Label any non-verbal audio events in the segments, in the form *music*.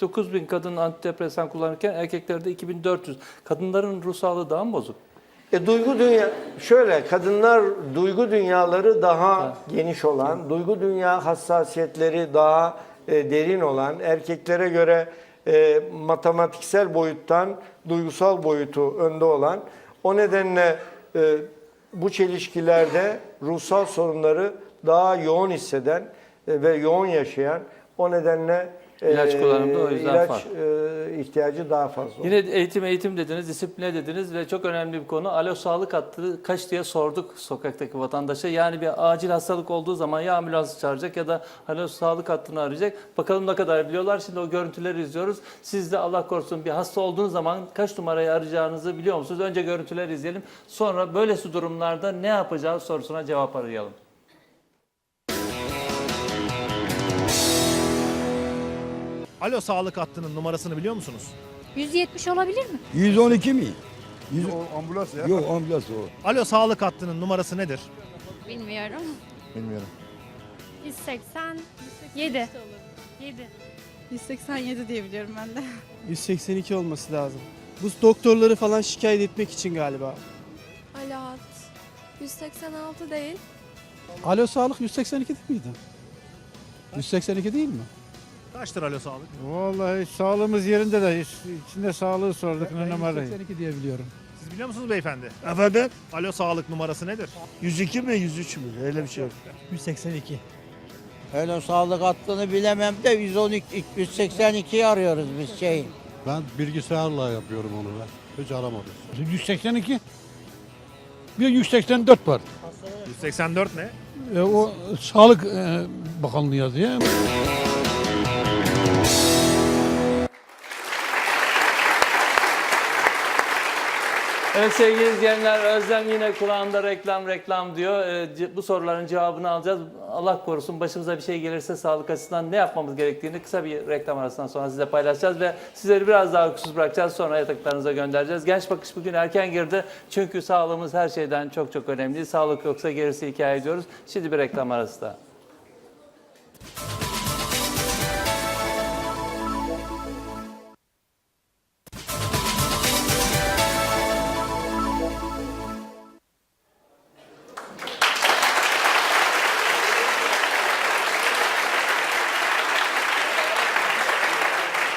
9 bin kadın antidepresan kullanırken erkeklerde 2400. Kadınların ruh sağlığı daha mı bozuk? E, duygu dünya şöyle kadınlar duygu dünyaları daha geniş olan, duygu dünya hassasiyetleri daha e, derin olan, erkeklere göre e, matematiksel boyuttan duygusal boyutu önde olan. O nedenle e, bu çelişkilerde ruhsal sorunları daha yoğun hisseden e, ve yoğun yaşayan o nedenle İlaç kullanımda o yüzden ilaç fark. e, ihtiyacı daha fazla. Yine eğitim eğitim dediniz, disipline dediniz ve çok önemli bir konu. Alo sağlık hattı kaç diye sorduk sokaktaki vatandaşa. Yani bir acil hastalık olduğu zaman ya ambulans çağıracak ya da alo sağlık hattını arayacak. Bakalım ne kadar biliyorlar. Şimdi o görüntüleri izliyoruz. Siz de Allah korusun bir hasta olduğunuz zaman kaç numarayı arayacağınızı biliyor musunuz? Önce görüntüleri izleyelim. Sonra böylesi durumlarda ne yapacağız sorusuna cevap arayalım. Alo sağlık hattının numarasını biliyor musunuz? 170 olabilir mi? 112 mi? Yüz... O ambulans ya. Yok ambulans o. Alo sağlık hattının numarası nedir? Bilmiyorum. Bilmiyorum. 187. 7. 187 diye biliyorum ben de. 182 olması lazım. Bu doktorları falan şikayet etmek için galiba. Alat. 186 değil. Alo sağlık 182 değil miydi? 182 değil mi? Kaçtır alo sağlık? Vallahi sağlığımız yerinde de içinde sağlığı sorduk ne numarayı. 182 diye biliyorum. Siz biliyor musunuz beyefendi? Efendim? Alo sağlık numarası nedir? 102 mi 103 mü? Öyle bir şey yok. 182. Hele sağlık hattını bilemem de 112 182'yi arıyoruz biz şeyin. Ben bilgisayarla yapıyorum onu ben. Hiç aramadım. 182. Bir 184 var. 184 ne? E, o Sağlık e, Bakanlığı yazıyor. Evet sevgili izleyenler Özlem yine kulağında reklam reklam diyor. Ee, bu soruların cevabını alacağız. Allah korusun başımıza bir şey gelirse sağlık açısından ne yapmamız gerektiğini kısa bir reklam arasından sonra size paylaşacağız ve sizleri biraz daha uykusuz bırakacağız. Sonra yataklarınıza göndereceğiz. Genç bakış bugün erken girdi. Çünkü sağlığımız her şeyden çok çok önemli. Sağlık yoksa gerisi hikaye diyoruz. Şimdi bir reklam arası daha.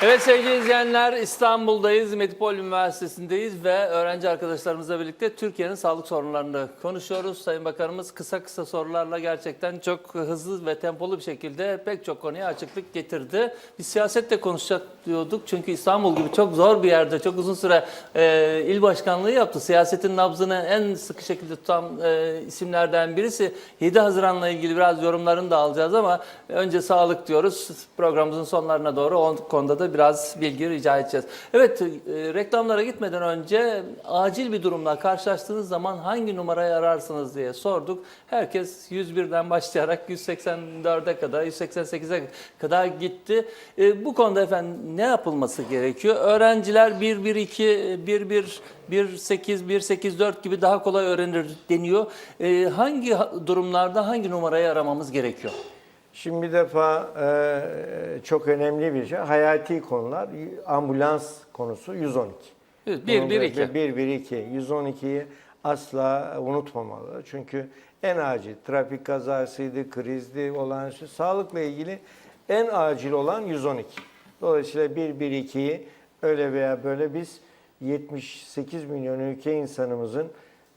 Evet sevgili izleyenler İstanbul'dayız, Metropol Üniversitesi'ndeyiz ve öğrenci arkadaşlarımızla birlikte Türkiye'nin sağlık sorunlarını konuşuyoruz. Sayın Bakanımız kısa kısa sorularla gerçekten çok hızlı ve tempolu bir şekilde pek çok konuya açıklık getirdi. Biz siyasetle konuşacak diyorduk çünkü İstanbul gibi çok zor bir yerde çok uzun süre e, il başkanlığı yaptı. Siyasetin nabzını en sıkı şekilde tutan e, isimlerden birisi. 7 Haziran'la ilgili biraz yorumlarını da alacağız ama önce sağlık diyoruz. Programımızın sonlarına doğru o konuda da biraz bilgi rica edeceğiz. Evet, e, reklamlara gitmeden önce acil bir durumla karşılaştığınız zaman hangi numarayı ararsınız diye sorduk. Herkes 101'den başlayarak 184'e kadar, 188'e kadar gitti. E, bu konuda efendim ne yapılması gerekiyor? Öğrenciler 112, 11, 1.8, 1.8.4 gibi daha kolay öğrenir deniyor. E, hangi ha- durumlarda hangi numarayı aramamız gerekiyor? Şimdi bir defa e, çok önemli bir şey. Hayati konular. Ambulans konusu 112. 1, 1, 2. 1, 1, 2. 112'yi asla unutmamalı. Çünkü en acil trafik kazasıydı, krizdi, olağanüstü sağlıkla ilgili en acil olan 112. Dolayısıyla 1, 1, 2'yi öyle veya böyle biz 78 milyon ülke insanımızın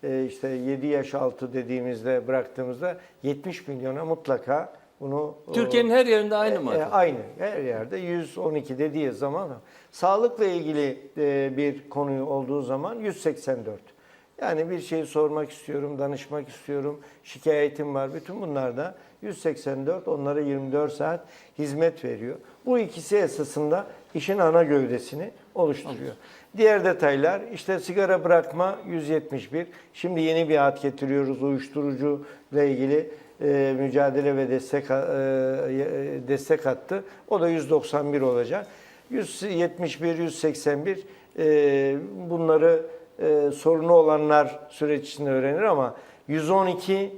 e, işte 7 yaş altı dediğimizde bıraktığımızda 70 milyona mutlaka bunu Türkiye'nin her yerinde aynı mı? e, aynı. Her yerde 112 dediği zaman sağlıkla ilgili e, bir konu olduğu zaman 184. Yani bir şey sormak istiyorum, danışmak istiyorum, şikayetim var. Bütün bunlarda 184 onlara 24 saat hizmet veriyor. Bu ikisi esasında işin ana gövdesini oluşturuyor. Diğer detaylar işte sigara bırakma 171. Şimdi yeni bir hat getiriyoruz uyuşturucu ile ilgili e, mücadele ve destek e, e, destek hattı. O da 191 olacak. 171, 181 e, bunları e, sorunu olanlar süreç içinde öğrenir ama 112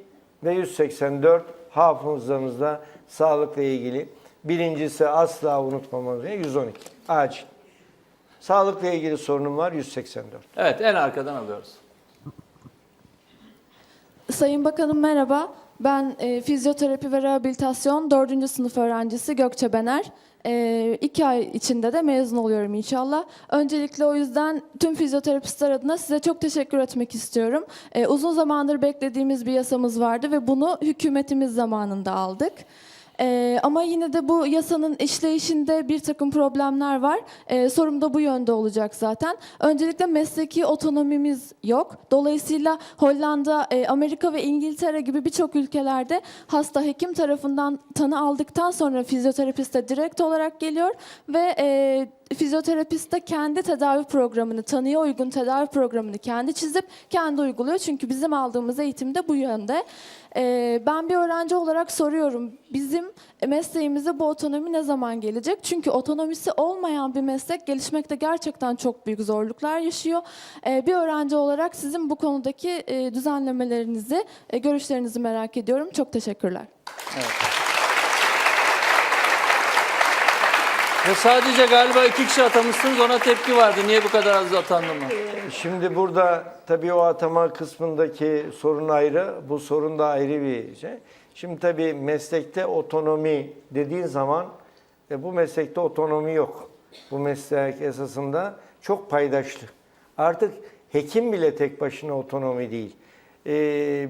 ve 184 hafızamızda sağlıkla ilgili Birincisi asla unutmamamız gereken 112. Acil. Sağlıkla ilgili sorunum var 184. Evet en arkadan alıyoruz. Sayın Bakanım merhaba. Ben e, fizyoterapi ve rehabilitasyon 4. sınıf öğrencisi Gökçe Bener. E, iki ay içinde de mezun oluyorum inşallah. Öncelikle o yüzden tüm fizyoterapistler adına size çok teşekkür etmek istiyorum. E, uzun zamandır beklediğimiz bir yasamız vardı ve bunu hükümetimiz zamanında aldık. Ee, ama yine de bu yasanın işleyişinde bir takım problemler var. Ee, sorum da bu yönde olacak zaten. Öncelikle mesleki otonomimiz yok. Dolayısıyla Hollanda, e, Amerika ve İngiltere gibi birçok ülkelerde hasta hekim tarafından tanı aldıktan sonra fizyoterapiste direkt olarak geliyor ve e, fizyoterapist de kendi tedavi programını, tanıya uygun tedavi programını kendi çizip kendi uyguluyor. Çünkü bizim aldığımız eğitim de bu yönde. Ee, ben bir öğrenci olarak soruyorum. Bizim mesleğimize bu otonomi ne zaman gelecek? Çünkü otonomisi olmayan bir meslek gelişmekte gerçekten çok büyük zorluklar yaşıyor. Ee, bir öğrenci olarak sizin bu konudaki e, düzenlemelerinizi, e, görüşlerinizi merak ediyorum. Çok teşekkürler. Ve sadece galiba iki kişi atamışsınız ona tepki vardı. Niye bu kadar az atandı mı? Şimdi burada tabii o atama kısmındaki sorun ayrı, bu sorun da ayrı bir şey. Şimdi tabii meslekte otonomi dediğin zaman e, bu meslekte otonomi yok. Bu meslek esasında çok paydaşlı. Artık hekim bile tek başına otonomi değil. E,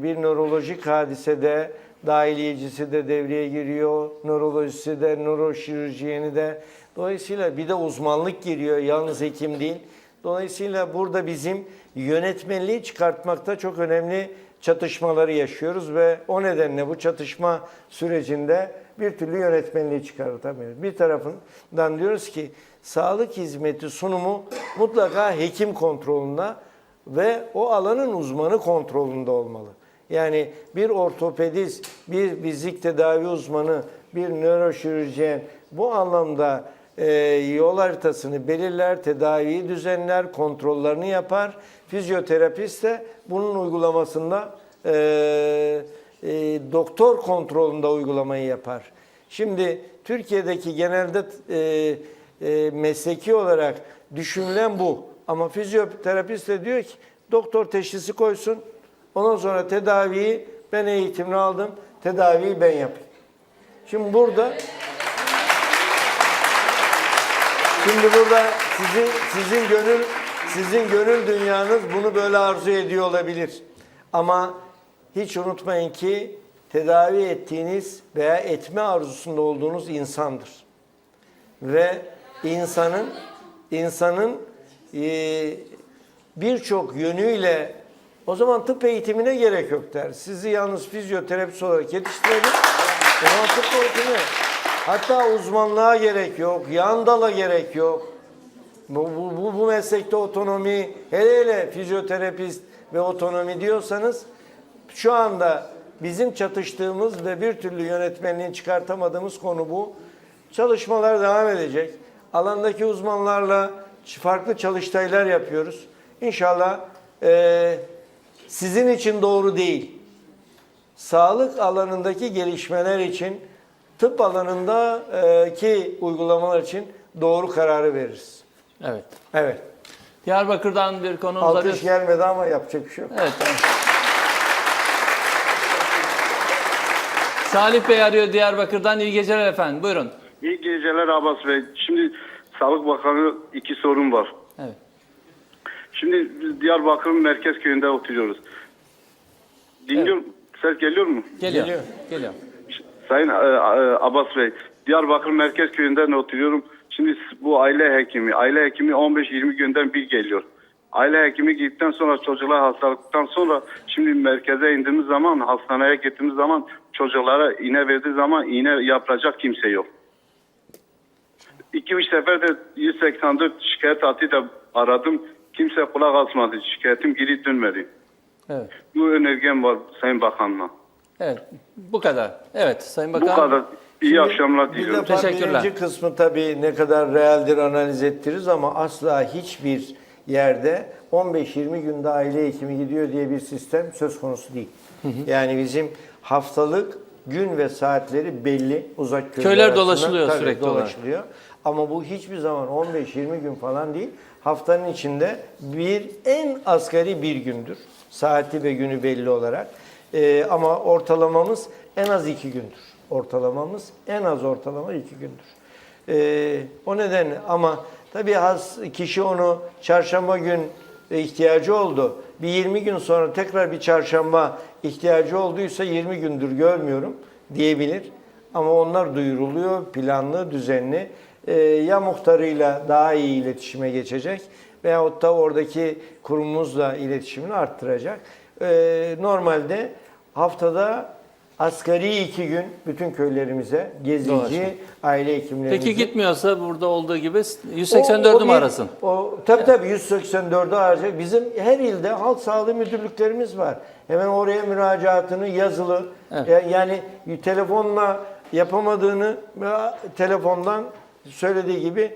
bir nörolojik hadisede dahiliyecisi de devreye giriyor, nörolojisi de, nöroşirurjiyeni de. Dolayısıyla bir de uzmanlık giriyor, yalnız hekim değil. Dolayısıyla burada bizim yönetmenliği çıkartmakta çok önemli çatışmaları yaşıyoruz ve o nedenle bu çatışma sürecinde bir türlü yönetmenliği çıkartamıyoruz. Bir tarafından diyoruz ki sağlık hizmeti sunumu mutlaka hekim kontrolünde ve o alanın uzmanı kontrolünde olmalı. Yani bir ortopedist, bir fizik tedavi uzmanı, bir nöroşirurjen bu anlamda e, yol haritasını belirler, tedaviyi düzenler, kontrollerini yapar. Fizyoterapist de bunun uygulamasında e, e, doktor kontrolünde uygulamayı yapar. Şimdi Türkiye'deki genelde e, e, mesleki olarak düşünülen bu. Ama fizyoterapist de diyor ki doktor teşhisi koysun. Ondan sonra tedaviyi ben eğitimini aldım. Tedaviyi ben yapayım. Şimdi burada Şimdi burada sizin sizin gönül sizin gönül dünyanız bunu böyle arzu ediyor olabilir. Ama hiç unutmayın ki tedavi ettiğiniz veya etme arzusunda olduğunuz insandır. Ve insanın insanın e, birçok yönüyle o zaman tıp eğitimine gerek yok der. Sizi yalnız fizyoterapist olarak yetiştirelim. O zaman tıp eğitimi. Hatta uzmanlığa gerek yok, yan dala gerek yok. Bu, bu, bu, bu meslekte otonomi, hele hele fizyoterapist ve otonomi diyorsanız şu anda bizim çatıştığımız ve bir türlü yönetmenliğini çıkartamadığımız konu bu. Çalışmalar devam edecek. Alandaki uzmanlarla farklı çalıştaylar yapıyoruz. İnşallah eee, sizin için doğru değil. Sağlık alanındaki gelişmeler için tıp alanındaki uygulamalar için doğru kararı veririz. Evet. Evet. Diyarbakır'dan bir konuğumuz Alkış arıyor. gelmedi ama yapacak bir şey yok. Evet. tamam. Salih Bey arıyor Diyarbakır'dan. İyi geceler efendim. Buyurun. İyi geceler Abbas Bey. Şimdi Sağlık Bakanı iki sorun var. Evet. Şimdi biz Diyarbakır'ın merkez köyünde oturuyoruz. Dinliyorum. Ses geliyor mu? Geliyor. Geliyor. Geliyor. Sayın e, e, Abbas Bey, Diyarbakır merkez köyünden oturuyorum. Şimdi bu aile hekimi, aile hekimi 15-20 günden bir geliyor. Aile hekimi gittikten sonra çocuklar hastalıktan sonra şimdi merkeze indiğimiz zaman, hastaneye gittiğimiz zaman çocuklara iğne verdiği zaman iğne yapacak kimse yok. 2-3 sefer de 184 şikayet hattı da aradım. Kimse kulak asmadı. Şikayetim geri dönmedi. Evet. Bu önergem var Sayın Bakan'la. Evet. Bu kadar. Evet Sayın Bakan. Bu kadar. İyi Şimdi akşamlar diliyorum. Teşekkürler. birinci kısmı tabii ne kadar realdir analiz ettiririz ama asla hiçbir yerde 15-20 günde aile hekimi gidiyor diye bir sistem söz konusu değil. Yani bizim haftalık gün ve saatleri belli uzak köyler Köyler arasında. dolaşılıyor Tabii, sürekli olarak. Ama bu hiçbir zaman 15-20 gün falan değil. Haftanın içinde bir en asgari bir gündür. Saati ve günü belli olarak. Ee, ama ortalamamız en az iki gündür. Ortalamamız en az ortalama iki gündür. Ee, o nedenle ama tabii has kişi onu çarşamba gün ihtiyacı oldu. Bir 20 gün sonra tekrar bir çarşamba ihtiyacı olduysa 20 gündür görmüyorum diyebilir. Ama onlar duyuruluyor planlı, düzenli. Ee, ya muhtarıyla daha iyi iletişime geçecek veyahut da oradaki kurumumuzla iletişimini arttıracak. Ee, normalde haftada asgari iki gün bütün köylerimize gezici, Dolaşmak. aile hekimlerimize. Peki gitmiyorsa burada olduğu gibi 184'ü O- o mü arasın? O, tabii tabii 184'ü arayacak. Bizim her ilde halk sağlığı müdürlüklerimiz var. Hemen oraya müracaatını yazılı. Evet. Ya- Yani telefonla yapamadığını ya telefondan söylediği gibi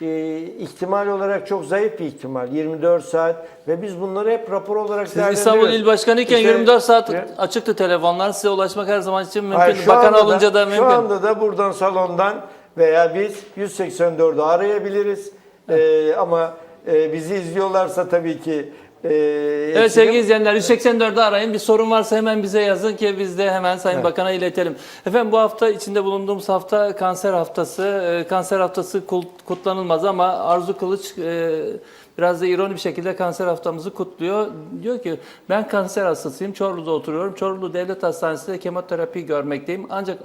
e, ihtimal olarak çok zayıf bir ihtimal. 24 saat ve biz bunları hep rapor olarak Siz İstanbul İl Başkanı iken İşte- 24 saat Ya- açıktı telefonlar. Size ulaşmak her zaman için mümkün. Hayır, şu Bakan anda alınca da, Şu mümkün. anda da buradan salondan veya biz 184'ü arayabiliriz. Ee, ama e, bizi izliyorlarsa tabii ki e, Evet sevgili izleyenler 184'ü arayın. Bir sorun varsa hemen bize yazın ki biz de hemen Sayın Bakan'a iletelim. Efendim bu hafta içinde bulunduğumuz hafta kanser haftası. Ee, kanser haftası kutlanılmaz ama Arzu Kılıç e, biraz da ironi bir şekilde kanser haftamızı kutluyor. Diyor ki ben kanser hastasıyım. Çorlu'da oturuyorum. Çorlu Devlet Hastanesi'nde kemoterapi görmekteyim. Ancak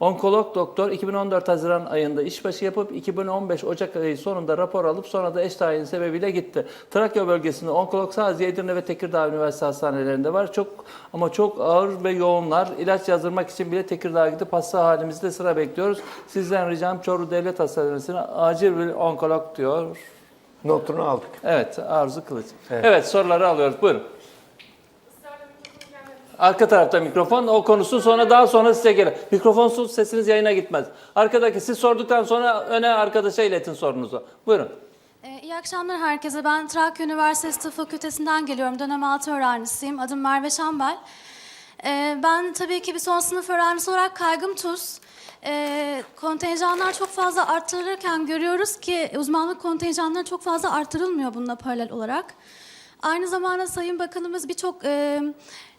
onkolog doktor 2014 Haziran ayında işbaşı yapıp 2015 Ocak ayı sonunda rapor alıp sonra da eş tayin sebebiyle gitti. Trakya bölgesinde onkolog sadece Edirne ve Tekirdağ Üniversite Hastanelerinde var. Çok ama çok ağır ve yoğunlar. İlaç yazdırmak için bile Tekirdağ'a gidip hasta halimizde sıra bekliyoruz. Sizden ricam Çorlu Devlet Hastanesi'ne acil bir onkolog diyor. Notunu aldık. Evet Arzu Kılıç. Evet, soruları alıyoruz. Buyurun. Arka tarafta mikrofon. O konusu sonra daha sonra size gelir. Mikrofonsuz sesiniz yayına gitmez. Arkadaki siz sorduktan sonra öne arkadaşa iletin sorunuzu. Buyurun. Ee, İyi akşamlar herkese. Ben Trakya Üniversitesi Tıp Fakültesinden geliyorum. Dönem 6 öğrencisiyim. Adım Merve Şambel. Ee, ben tabii ki bir son sınıf öğrencisi olarak kaygım tuz. Ee, kontenjanlar çok fazla arttırılırken görüyoruz ki uzmanlık kontenjanları çok fazla arttırılmıyor bununla paralel olarak. Aynı zamanda Sayın Bakanımız birçok e,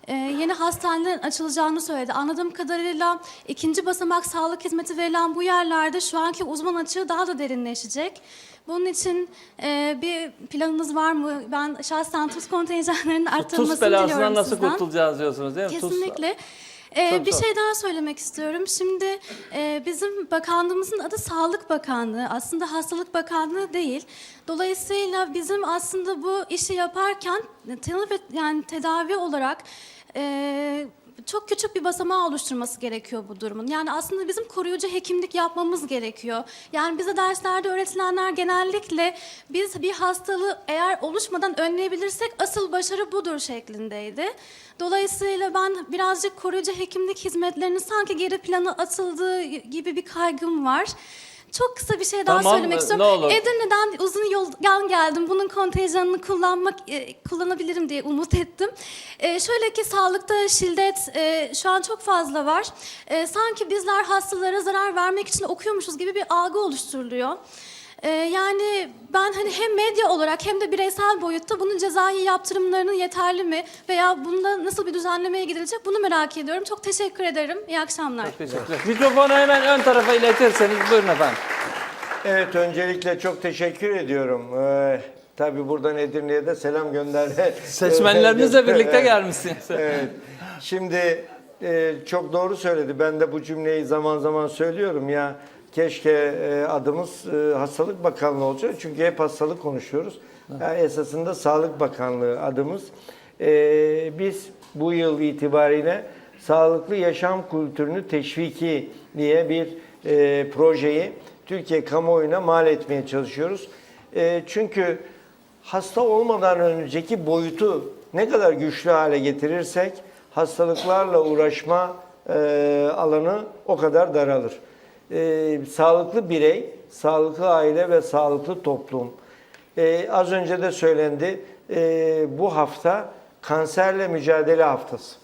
e, yeni hastanelerin açılacağını söyledi. Anladığım kadarıyla ikinci basamak sağlık hizmeti verilen bu yerlerde şu anki uzman açığı daha da derinleşecek. Bunun için e, bir planınız var mı? Ben şahsen tuz kontenjanlarının arttırılmasını belasından diliyorum nasıl sizden. kurtulacağız diyorsunuz değil mi? Kesinlikle. Ee, Tabii, bir tabii. şey daha söylemek istiyorum. Şimdi e, bizim bakanlığımızın adı Sağlık Bakanlığı. Aslında Hastalık Bakanlığı değil. Dolayısıyla bizim aslında bu işi yaparken e, tedavi, yani tedavi olarak e, çok küçük bir basamağı oluşturması gerekiyor bu durumun. Yani aslında bizim koruyucu hekimlik yapmamız gerekiyor. Yani bize derslerde öğretilenler genellikle biz bir hastalığı eğer oluşmadan önleyebilirsek asıl başarı budur şeklindeydi. Dolayısıyla ben birazcık koruyucu hekimlik hizmetlerinin sanki geri plana atıldığı gibi bir kaygım var. Çok kısa bir şey daha Tamam, söylemek e, istiyorum. ne olur. Edirne'den uzun yoldan geldim. Bunun kontenjanını kullanmak e, kullanabilirim diye umut ettim. E, şöyle ki sağlıkta şiddet e, şu an çok fazla var. E, sanki bizler hastalara zarar vermek için okuyormuşuz gibi bir algı oluşturuluyor. E, yani ben hani hem medya olarak hem de bireysel boyutta bunun cezai yaptırımlarının yeterli mi veya bunda nasıl bir düzenlemeye gidilecek bunu merak ediyorum. Çok teşekkür ederim. İyi akşamlar. Teşekkürler. Mikrofonu hemen ön tarafa iletirseniz buyurun efendim. Evet öncelikle çok teşekkür ediyorum. Ee, tabii buradan Edirne'ye de selam gönderme. *laughs* Seçmenlerinizle birlikte gelmişsiniz. Evet. Şimdi e, çok doğru söyledi. Ben de bu cümleyi zaman zaman söylüyorum ya. Keşke e, adımız e, Hastalık Bakanlığı olacak. Çünkü hep hastalık konuşuyoruz. Ya esasında Sağlık Bakanlığı adımız. E, biz bu yıl itibariyle sağlıklı yaşam kültürünü teşviki diye bir projeyi Türkiye kamuoyuna mal etmeye çalışıyoruz. Çünkü hasta olmadan önceki boyutu ne kadar güçlü hale getirirsek hastalıklarla uğraşma alanı o kadar daralır. E, sağlıklı birey, sağlıklı aile ve sağlıklı toplum. E, az önce de söylendi, e, bu hafta kanserle mücadele haftası.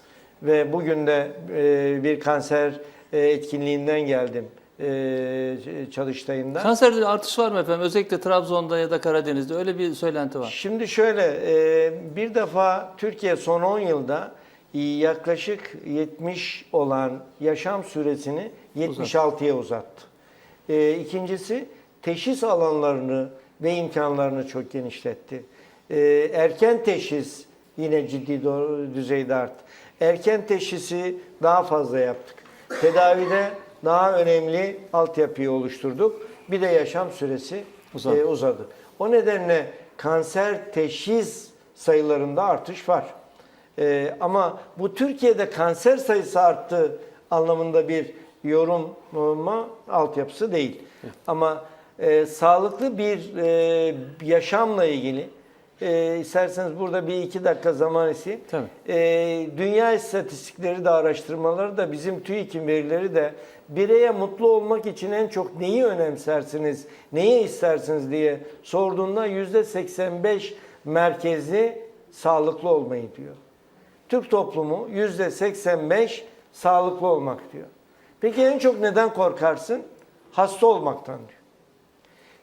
ve bugün de e, bir kanser e, etkinliğinden geldim e, çalıştayından. Kanserde artış var mı efendim? Özellikle Trabzon'da ya da Karadeniz'de öyle bir söylenti var. Şimdi şöyle, e, bir defa Türkiye son 10 yılda yaklaşık 70 olan yaşam süresini 76'ya uzattı. E, İkincisi teşhis alanlarını ve imkanlarını çok genişletti. E, Erken teşhis yine ciddi düzeyde arttı. Erken teşhisi daha fazla yaptık. Tedavide daha önemli altyapıyı oluşturduk. Bir de yaşam süresi Uzadı. e, uzadı. O nedenle kanser teşhis sayılarında artış var. Ee, ama bu Türkiye'de kanser sayısı arttı anlamında bir yoruma altyapısı değil. Ama e, sağlıklı bir e, yaşamla ilgili e, isterseniz burada bir iki dakika zaman isteyeyim. Tabii. E, dünya istatistikleri de araştırmaları da bizim TÜİK'in verileri de bireye mutlu olmak için en çok neyi önemsersiniz, neyi istersiniz diye sorduğunda yüzde 85 merkezli sağlıklı olmayı diyor. Türk toplumu yüzde 85 sağlıklı olmak diyor. Peki en çok neden korkarsın? Hasta olmaktan diyor.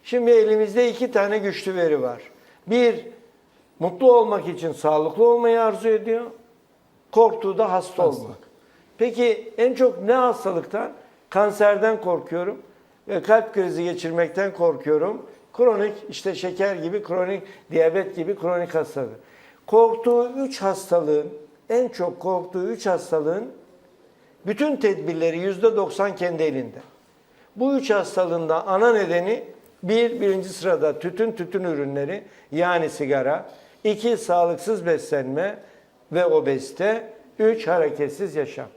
Şimdi elimizde iki tane güçlü veri var. Bir, mutlu olmak için sağlıklı olmayı arzu ediyor. Korktuğu da hasta, olmak. Peki en çok ne hastalıktan? Kanserden korkuyorum. Ve kalp krizi geçirmekten korkuyorum. Kronik işte şeker gibi, kronik diyabet gibi kronik hastalık. Korktuğu üç hastalığın, en çok korktuğu üç hastalığın bütün tedbirleri yüzde 90 kendi elinde. Bu üç hastalığın da ana nedeni bir, birinci sırada tütün tütün ürünleri yani sigara. iki sağlıksız beslenme ve obezite. Üç, hareketsiz yaşam.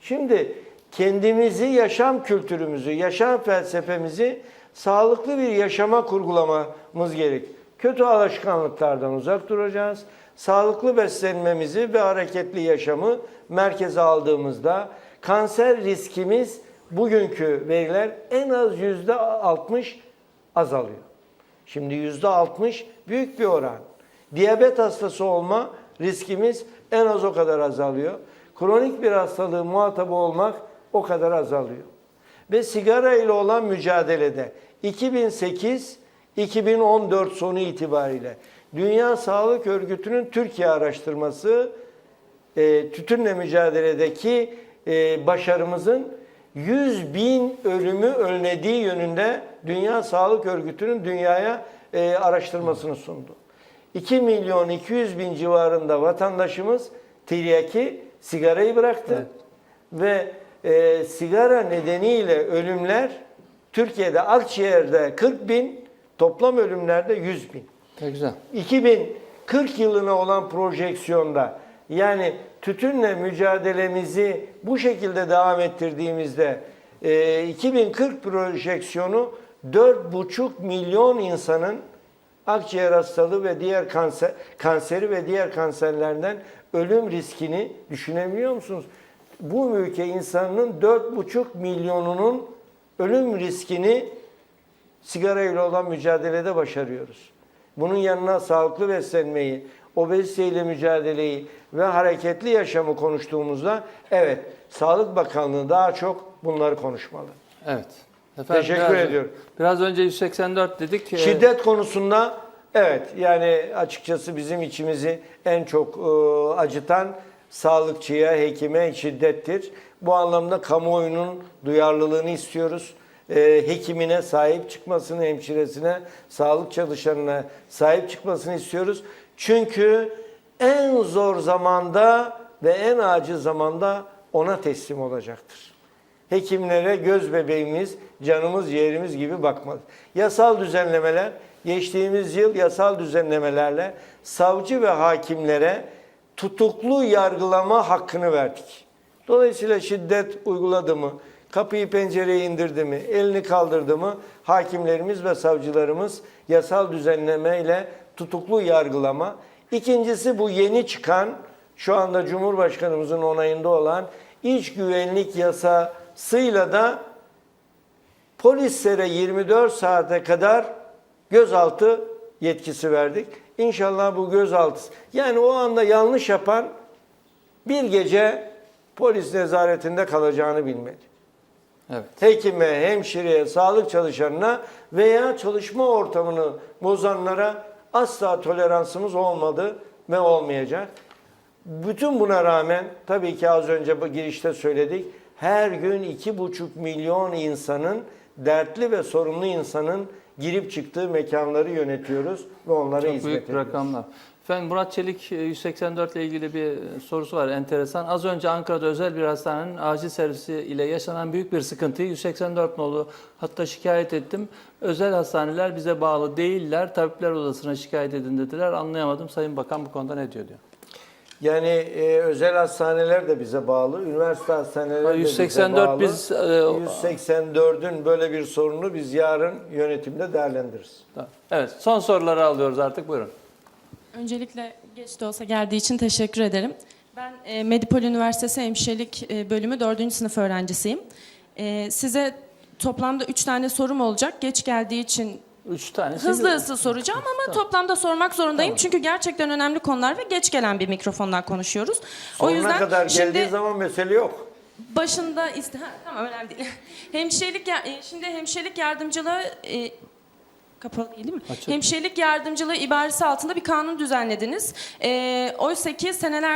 Şimdi kendimizi, yaşam kültürümüzü, yaşam felsefemizi sağlıklı bir yaşama kurgulamamız gerek. Kötü alışkanlıklardan uzak duracağız. Sağlıklı beslenmemizi ve hareketli yaşamı merkeze aldığımızda kanser riskimiz bugünkü veriler en az yüzde 60 azalıyor. Şimdi yüzde 60 büyük bir oran. Diyabet hastası olma riskimiz en az o kadar azalıyor. Kronik bir hastalığın muhatabı olmak o kadar azalıyor. Ve sigara ile olan mücadelede 2008-2014 sonu itibariyle Dünya Sağlık Örgütü'nün Türkiye araştırması e, tütünle mücadeledeki e, başarımızın 100 bin ölümü önlediği yönünde Dünya Sağlık Örgütü'nün dünyaya e, araştırmasını sundu. 2 milyon 200 bin civarında vatandaşımız tiryaki sigarayı bıraktı ve e, sigara nedeniyle ölümler Türkiye'de akciğerde 40 bin, toplam ölümlerde 100 bin. Güzel. 2040 yılına olan projeksiyonda yani tütünle mücadelemizi bu şekilde devam ettirdiğimizde e, 2040 projeksiyonu 4,5 milyon insanın akciğer hastalığı ve diğer kanser kanseri ve diğer kanserlerden ölüm riskini düşünebiliyor musunuz? Bu ülke insanının 4,5 milyonunun ölüm riskini sigarayla olan mücadelede başarıyoruz. Bunun yanına sağlıklı beslenmeyi, obeziteyle mücadeleyi ve hareketli yaşamı konuştuğumuzda evet Sağlık Bakanlığı daha çok bunları konuşmalı. Evet. Teşekkür biraz- ediyorum. Biraz önce 184 dedik. Ee, Şiddet konusunda evet yani açıkçası bizim içimizi en çok e, acıtan sağlıkçıya, hekime şiddettir. Bu anlamda kamuoyunun duyarlılığını istiyoruz. E, hekimine sahip çıkmasını, hemşiresine, sağlık çalışanına sahip çıkmasını istiyoruz. Çünkü en zor zamanda ve en acil zamanda ona teslim olacaktır hekimlere göz bebeğimiz, canımız, yerimiz gibi bakmalı. Yasal düzenlemeler, geçtiğimiz yıl yasal düzenlemelerle savcı ve hakimlere tutuklu yargılama hakkını verdik. Dolayısıyla şiddet uyguladı mı, kapıyı pencereyi indirdi mi, elini kaldırdı mı hakimlerimiz ve savcılarımız yasal düzenlemeyle tutuklu yargılama. İkincisi bu yeni çıkan şu anda Cumhurbaşkanımızın onayında olan iç güvenlik yasasıyla da polislere 24 saate kadar gözaltı yetkisi verdik. İnşallah bu gözaltı yani o anda yanlış yapan bir gece polis nezaretinde kalacağını bilmeli. Evet. Hekime, hemşireye, sağlık çalışanına veya çalışma ortamını bozanlara asla toleransımız olmadı ve olmayacak. Bütün buna rağmen tabii ki az önce bu girişte söyledik. Her gün iki buçuk milyon insanın dertli ve sorunlu insanın girip çıktığı mekanları yönetiyoruz ve onlara Çok hizmet büyük ediyoruz. rakamlar. Efendim Murat Çelik e, 184 ile ilgili bir sorusu var enteresan. Az önce Ankara'da özel bir hastanenin acil servisi ile yaşanan büyük bir sıkıntıyı 184 nolu hatta şikayet ettim. Özel hastaneler bize bağlı değiller. Tabipler odasına şikayet edin dediler. Anlayamadım. Sayın Bakan bu konuda ne diyor diyor. Yani e, özel hastaneler de bize bağlı, üniversite hastaneleri de 184 bize bağlı. biz, e, 184'ün böyle bir sorunu biz yarın yönetimde değerlendiririz. Evet son soruları alıyoruz artık buyurun. Öncelikle geç de olsa geldiği için teşekkür ederim. Ben e, Medipol Üniversitesi Hemşirelik e, Bölümü 4. sınıf öğrencisiyim. E, size toplamda 3 tane sorum olacak. Geç geldiği için Üç tane. hızlı hızlı soracağım ama toplamda sormak zorundayım. Çünkü gerçekten önemli konular ve geç gelen bir mikrofondan konuşuyoruz. Sonuna kadar geldiği zaman mesele yok. başında iste ha, tamam önemli değil. *laughs* hemşirelik şimdi hemşirelik yardımcılığı e, kapalı değil değil mi? Açık. Hemşirelik yardımcılığı ibaresi altında bir kanun düzenlediniz. E, oysa ki seneler